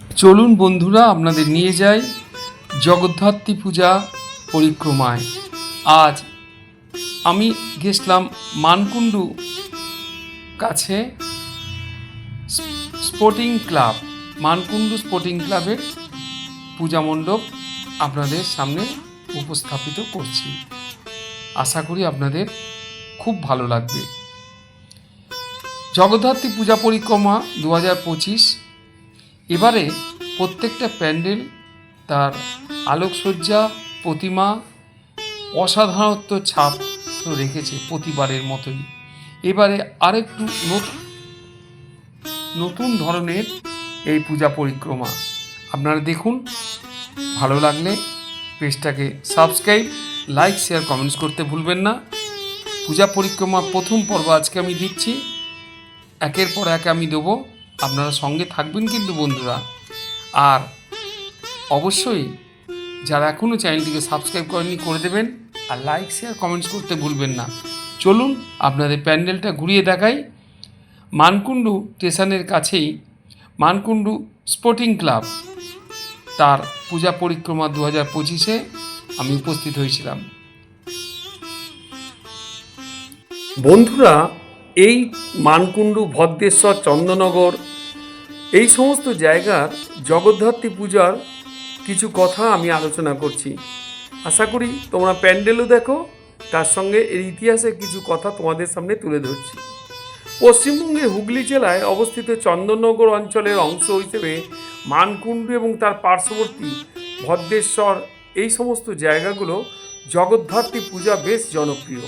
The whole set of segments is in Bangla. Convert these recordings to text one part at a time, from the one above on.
চলুন বন্ধুরা, আপনাদের নিয়ে যাই জগদ্ধাত্রী পূজা পরিক্রমায়। আজ আমি গেছিলাম মানকুণ্ডু কাছে স্পোর্টিং ক্লাব, মানকুণ্ডু স্পোর্টিং ক্লাবের পূজা মণ্ডপ আপনাদের সামনে উপস্থাপিত করছি। আশা করি আপনাদের খুব ভালো লাগবে। জগদ্ধাত্রী পূজা পরিক্রমা দু হাজার পঁচিশ এবারে প্রত্যেকটা প্যান্ডেল তার আলোকসজ্জা, প্রতিমা, অসাধারণত্ব ছাপ রেখেছে প্রতিবারের মতোই। এবারে আরেকটু নতুন নতুন ধরনের এই পূজা পরিক্রমা। আপনারা দেখুন, ভালো লাগলে পেজটাকে সাবস্ক্রাইব, লাইক, শেয়ার, কমেন্টস করতে ভুলবেন না। পূজা পরিক্রমা প্রথম পর্ব আজকে আমি দিচ্ছি। একের পর এক আমি দেবো। আপনারা সঙ্গে থাকবেন কিন্তু বন্ধুরা। আর অবশ্যই যারা এখনও চ্যানেলটিকে সাবস্ক্রাইব করেনি করে দেবেন আর লাইক, শেয়ার, কমেন্টস করতে ভুলবেন না। চলুন আপনাদের প্যান্ডেলটা ঘুরিয়ে দেখাই। মানকুণ্ডু স্টেশনের কাছেই মানকুণ্ডু স্পোর্টিং ক্লাব। তার পূজা পরিক্রমা দু হাজার পঁচিশে আমি উপস্থিত হয়েছিলাম। বন্ধুরা, এই মানকুণ্ডু ভদ্রেশ্বর চন্দ্রনগর এই সমস্ত জায়গার জগদ্ধাত্রী পূজার কিছু কথা আমি আলোচনা করছি। আশা করি তোমরা প্যান্ডেলও দেখো, তার সঙ্গে এর ইতিহাসের কিছু কথা তোমাদের সামনে তুলে ধরছি। পশ্চিমবঙ্গের হুগলি জেলায় অবস্থিত চন্দননগর অঞ্চলের অংশ হিসেবে মানকুণ্ডু এবং তার পার্শ্ববর্তী ভদ্রেশ্বর, এই সমস্ত জায়গাগুলো জগদ্ধাত্রী পূজা বেশ জনপ্রিয়।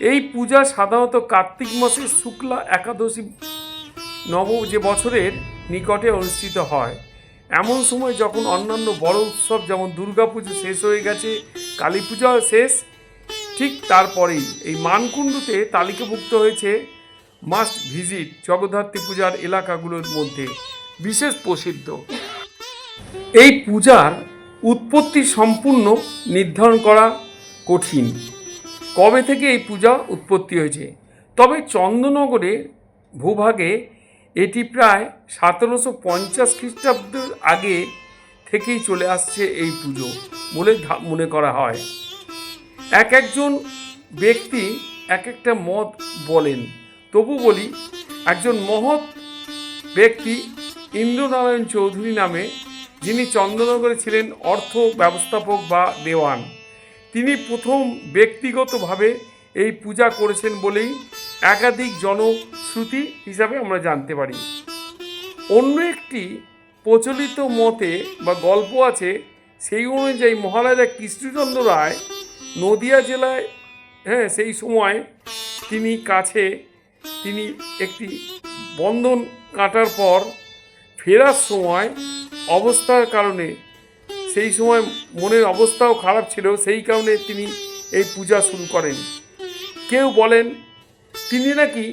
এই পূজা সাধারণত কার্তিক মাসের শুক্লা একাদশী নব যে বছরের নিকটে অনুষ্ঠিত হয়। এমন সময় যখন অন্যান্য বড় উৎসব যেমন দুর্গাপুজো শেষ হয়ে গেছে কালী পূজা শেষ, ঠিক তারপরেই এই মানকুণ্ডুতে তালিকাভুক্ত হয়েছে মাস্ট ভিজিট জগদ্ধাত্রী পূজার এলাকাগুলোর মধ্যে, বিশেষ প্রসিদ্ধ। এই পূজার উৎপত্তি সম্পূর্ণ নির্ধারণ করা কঠিন। কবে থেকে এই পূজা উৎপত্তি হয়েছে? তবে চন্দ্রনগরের ভূভাগে এটি প্রায় সতেরোশো পঞ্চাশ খ্রিস্টাব্দের আগে থেকেই চলে আসছে এই পুজো বলে মনে করা হয়। এক একজন ব্যক্তি এক একটা মত বলেন। তবু বলি, একজন মহৎ ব্যক্তি ইন্দ্রনারায়ণ চৌধুরী নামে, যিনি চন্দ্রনগরে ছিলেন অর্থ ব্যবস্থাপক বা দেওয়ান, তিনি প্রথম ব্যক্তিগতভাবে এই পূজা করেছেন বলেই একাধিক জনশ্রুতি হিসাবে আমরা জানতে পারি। অন্য একটি প্রচলিত মতে বা গল্প আছে, সেই অনুযায়ী মহারাজা কৃষ্ণচন্দ্র রায় নদিয়া জেলায় হ্যাঁ সেই সময় তিনি কাছে, তিনি একটি বন্ধন কাটার পর ফেরার সময় অবস্থার কারণে, সেই সময় মনের অবস্থাও খারাপ ছিল, সেই কারণে তিনি এই পূজা শুরু করেন। কেউ বলেন, তিনি নাকি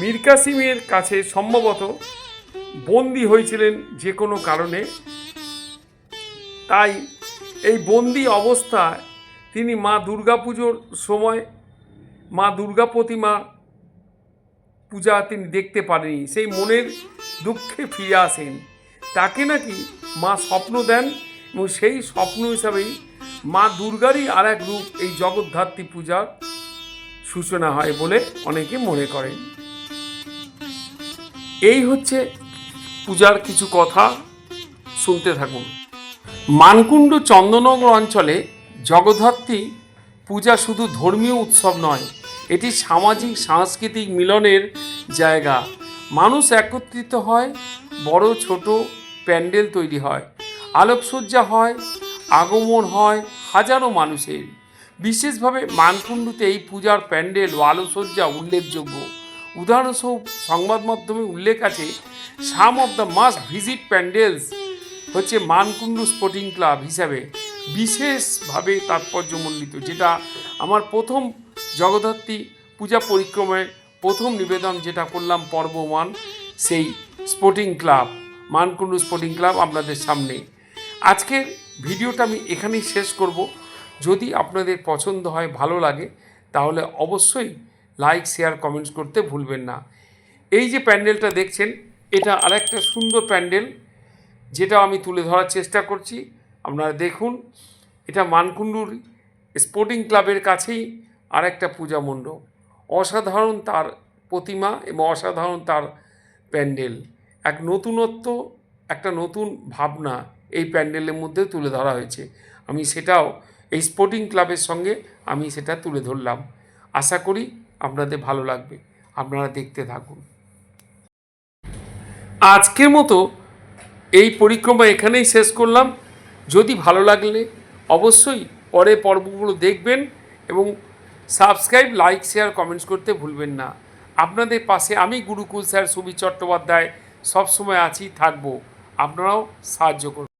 মীর কাসিমের কাছে সম্ভবত বন্দি হয়েছিলেন যে কোনো কারণে। তাই এই বন্দি অবস্থায় তিনি মা দুর্গা পুজোর সময় মা দুর্গা প্রতিমা পূজা তিনি দেখতে পারেনি সেই মনের দুঃখে ফিরে আসেন। তাকে নাকি মা স্বপ্ন দেন এবং সেই স্বপ্ন হিসাবেই মা দুর্গারই আর এক রূপ এই জগদ্ধাত্রী পূজার সূচনা হয় বলে অনেকে মনে করেন। এই হচ্ছে পূজার কিছু কথা। শুনতে থাকুন। মানকুণ্ড চন্দননগর অঞ্চলে জগদ্ধাত্রী পূজা শুধু ধর্মীয় উৎসব নয়, এটি সামাজিক, সাংস্কৃতিক মিলনের জায়গা। মানুষ একত্রিত হয়, বড়, ছোট, প্যান্ডেল তৈরি হয়, আলোকসজ্জা হয়, আগমন হয় হাজারো মানুষের। বিশেষভাবে মানকুণ্ডুতে এই পূজার প্যান্ডেল ও আলোকসজ্জা উল্লেখযোগ্য। উদাহরণস্বরূপ সংবাদ মাধ্যমে উল্লেখ আছে some of the must visit pandals হচ্ছে মানকুণ্ডু স্পোর্টিং ক্লাব হিসাবে। বিশেষভাবে তাৎপর্যমণ্ডিত, যেটা আমার প্রথম জগদ্ধাত্রী পূজা পরিক্রমায় প্রথম নিবেদন যেটা করলাম পর্ব ওয়ান সেই sporting club Mankundu sporting club আপনাদের সামনে। আজকের ভিডিওটা আমি এখানেই শেষ করব। যদি আপনাদের পছন্দ হয়, ভালো লাগে, তাহলে অবশ্যই লাইক শেয়ার কমেন্টস করতে ভুলবেন না। এই যে প্যান্ডেলটা দেখছেন, এটা আরেকটা সুন্দর প্যান্ডেল, যেটা আমি তুলে ধরার চেষ্টা করছি। আপনারা দেখুন, এটা মানকুণ্ডুর স্পোর্টিং ক্লাবের কাছেই আরেকটা পূজা মণ্ডপ। অসাধারণ তার প্রতিমা এবং অসাধারণ তার প্যান্ডেল। এক নতুনত্ব, একটা নতুন ভাবনা। এই প্যান্ডেলের মধ্যে তুলে ধরা হয়েছে। আমি সেটাও এই স্পোর্টিং ক্লাবের সঙ্গে আমি সেটা তুলে ধরলাম। আশা করি আপনাদের ভালো লাগবে। আপনারা দেখতে থাকুন। আজকের মতো এই পরিক্রমা এখানেই শেষ করলাম। যদি ভালো লাগলে অবশ্যই পরে পর্বগুলো দেখবেন এবং সাবস্ক্রাইব লাইক শেয়ার কমেন্টস করতে ভুলবেন না। আপনাদের পাশে আমি গুরুকুল স্যার সুবীর চট্টোপাধ্যায় সবসময় আছি, থাকব। আপনারাও সাহায্য করুন।